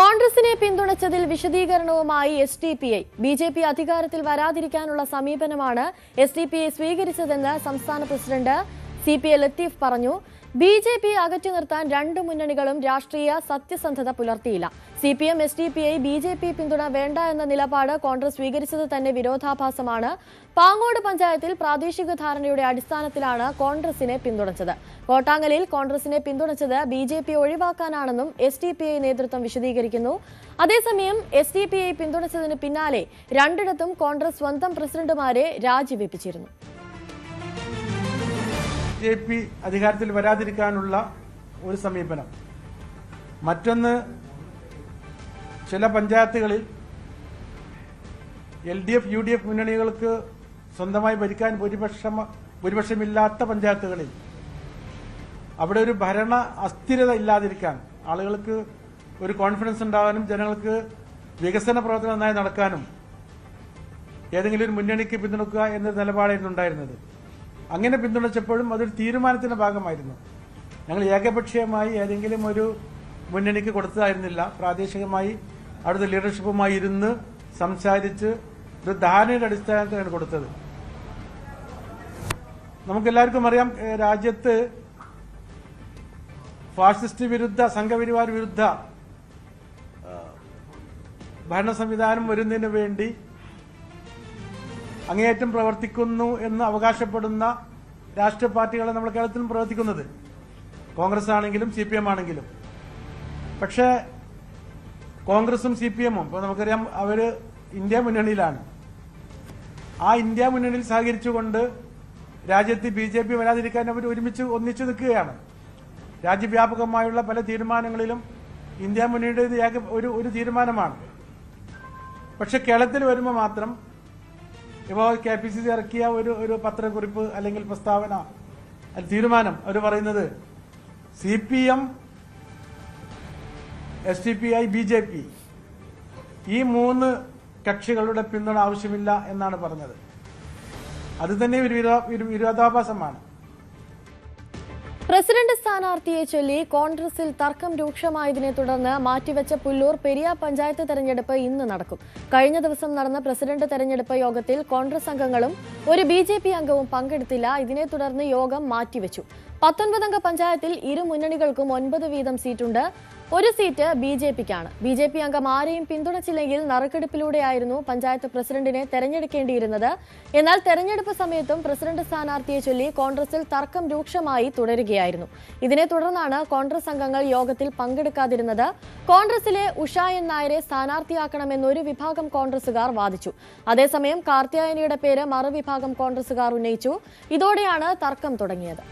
കോൺഗ്രസിനെ പിന്തുണച്ചതിൽ വിശദീകരണവുമായി S D P I. B J P അധികാരത്തിൽ വരാതിരിക്കാനുള്ള സമീപനമാണ് എസ് ഡി പി ഐ സ്വീകരിച്ചതെന്ന് സംസ്ഥാന president C P A Latheef പറഞ്ഞു. ബി ജെ പി അകറ്റി നിർത്താൻ രണ്ടു മുന്നണികളും രാഷ്ട്രീയ സത്യസന്ധത പുലർത്തിയില്ല. C P M S D P I B J P പിന്തുണ വേണ്ട എന്ന നിലപാട് കോൺഗ്രസ് സ്വീകരിച്ചത് തന്നെ വിരോധാഭാസമാണ്. പാങ്ങോട് പഞ്ചായത്തിൽ പ്രാദേശിക ധാരണയുടെ അടിസ്ഥാനത്തിലാണ് കോൺഗ്രസിനെ പിന്തുണച്ചത്. കോട്ടാങ്ങലിൽ കോൺഗ്രസിനെ പിന്തുണച്ചത് ബി ജെ പി ഒഴിവാക്കാനാണെന്നും എസ് ഡി പി ഐ നേതൃത്വം വിശദീകരിക്കുന്നു. അതേസമയം എസ് ഡി പി ഐ പിന്തുണച്ചതിന് പിന്നാലെ രണ്ടിടത്തും കോൺഗ്രസ് സ്വന്തം പ്രസിഡന്റുമാരെ രാജിവെപ്പിച്ചിരുന്നു. അധികാരത്തിൽ വരാതിരിക്കാനുള്ള ഒരു സമീപനം. മറ്റൊന്ന് ചില പഞ്ചായത്തുകളിൽ L D F U D F മുന്നണികൾക്ക് സ്വന്തമായി ഭരിക്കാൻ ഭൂരിപക്ഷം ഭൂരിപക്ഷമില്ലാത്ത പഞ്ചായത്തുകളിൽ അവിടെ ഒരു ഭരണ അസ്ഥിരത ഇല്ലാതിരിക്കാൻ ആളുകൾക്ക് ഒരു കോൺഫിഡൻസ് ഉണ്ടാകാനും ജനങ്ങൾക്ക് വികസന പ്രവർത്തനം നന്നായി നടക്കാനും ഏതെങ്കിലും ഒരു മുന്നണിക്ക് പിന്തുണക്കുക എന്ന നിലപാടായിരുന്നു ഉണ്ടായിരുന്നത്. അങ്ങനെ പിന്തുണച്ചപ്പോഴും അതൊരു തീരുമാനത്തിന്റെ ഭാഗമായിരുന്നു. ഞങ്ങൾ ഏകപക്ഷീയമായി ഏതെങ്കിലും ഒരു മുന്നണിക്ക് കൊടുത്തതായിരുന്നില്ല. പ്രാദേശികമായി അവിടുത്തെ ലീഡർഷിപ്പുമായി ഇരുന്ന് സംസാരിച്ച് ഒരു ധാരണയുടെ അടിസ്ഥാനത്തിലാണ് കൊടുത്തത്. നമുക്കെല്ലാവർക്കും അറിയാം രാജ്യത്ത് ഫാസിസ്റ്റ് വിരുദ്ധ സംഘപരിവാർ വിരുദ്ധ ഭരണ സംവിധാനം വരുന്നതിന് വേണ്ടി അങ്ങേയറ്റം പ്രവർത്തിക്കുന്നു എന്ന് അവകാശപ്പെടുന്ന രാഷ്ട്രീയ പാർട്ടികളെ നമ്മൾ കേരളത്തിലും പ്രവർത്തിക്കുന്നത്. കോൺഗ്രസ് ആണെങ്കിലും സി ആണെങ്കിലും. പക്ഷേ കോൺഗ്രസും സി പി എമ്മും ഇപ്പോൾ നമുക്കറിയാം അവർ ഇന്ത്യ മുന്നണിയിലാണ്. ആ ഇന്ത്യ മുന്നണിയിൽ സഹകരിച്ചുകൊണ്ട് രാജ്യത്ത് ബി ജെ പി വരാതിരിക്കാൻ അവർ ഒരുമിച്ച് ഒന്നിച്ചു നിൽക്കുകയാണ്. രാജ്യവ്യാപകമായുള്ള പല തീരുമാനങ്ങളിലും ഇന്ത്യ മുന്നണിയുടെ ഒരു ഒരു തീരുമാനമാണ്. പക്ഷെ കേരളത്തിൽ വരുമ്പോൾ മാത്രം ഇപ്പോൾ കെ പി സി സി ഇറക്കിയ ഒരു ഒരു പത്രക്കുറിപ്പ് അല്ലെങ്കിൽ പ്രസ്താവന തീരുമാനം. അവർ പറയുന്നത് C P M S D P I B J P ഈ മൂന്ന് കക്ഷികളുടെ പിന്തുണ ആവശ്യമില്ല എന്നാണ് പറഞ്ഞത്. അത് തന്നെ ഒരു വിരോ- വിരോധാഭാസമാണ്. പ്രസിഡന്റ് സ്ഥാനാർത്ഥിയെ ചൊല്ലി കോൺഗ്രസിൽ തർക്കം രൂക്ഷമായതിനെ തുടർന്ന് മാറ്റിവെച്ച പുല്ലൂർ പെരിയ പഞ്ചായത്ത് തെരഞ്ഞെടുപ്പ് ഇന്ന് നടക്കും. കഴിഞ്ഞ ദിവസം നടന്ന പ്രസിഡന്റ് തെരഞ്ഞെടുപ്പ് യോഗത്തിൽ കോൺഗ്രസ് അംഗങ്ങളും ഒരു ബി അംഗവും പങ്കെടുത്തില്ല. ഇതിനെ തുടർന്ന് യോഗം മാറ്റിവെച്ചു. പത്തൊൻപതംഗ പഞ്ചായത്തിൽ ഇരു മുന്നണികൾക്കും ഒൻപത് വീതം സീറ്റുണ്ട്. ഒരു സീറ്റ് ബി ജെ പിക്കാണ്. ബി ജെ പി അംഗം ആരെയും പിന്തുണച്ചില്ലെങ്കിൽ നറുക്കെടുപ്പിലൂടെയായിരുന്നു പഞ്ചായത്ത് പ്രസിഡന്റിനെ തെരഞ്ഞെടുക്കേണ്ടിയിരുന്നത്. എന്നാൽ തെരഞ്ഞെടുപ്പ് സമയത്തും പ്രസിഡന്റ് സ്ഥാനാർത്ഥിയെ ചൊല്ലി കോൺഗ്രസിൽ തർക്കം രൂക്ഷമായി തുടരുകയായിരുന്നു. ഇതിനെ തുടർന്നാണ് കോൺഗ്രസ് അംഗങ്ങൾ യോഗത്തിൽ പങ്കെടുക്കാതിരുന്നത്. കോൺഗ്രസിലെ ഉഷ എൻ നായരെ സ്ഥാനാർത്ഥിയാക്കണമെന്ന് ഒരു വിഭാഗം കോൺഗ്രസുകാർ വാദിച്ചു. അതേസമയം കാർത്തിയായനിയുടെ പേര് മറുവിഭാഗം കോൺഗ്രസുകാർ ഉന്നയിച്ചു. ഇതോടെയാണ് തർക്കം തുടങ്ങിയത്.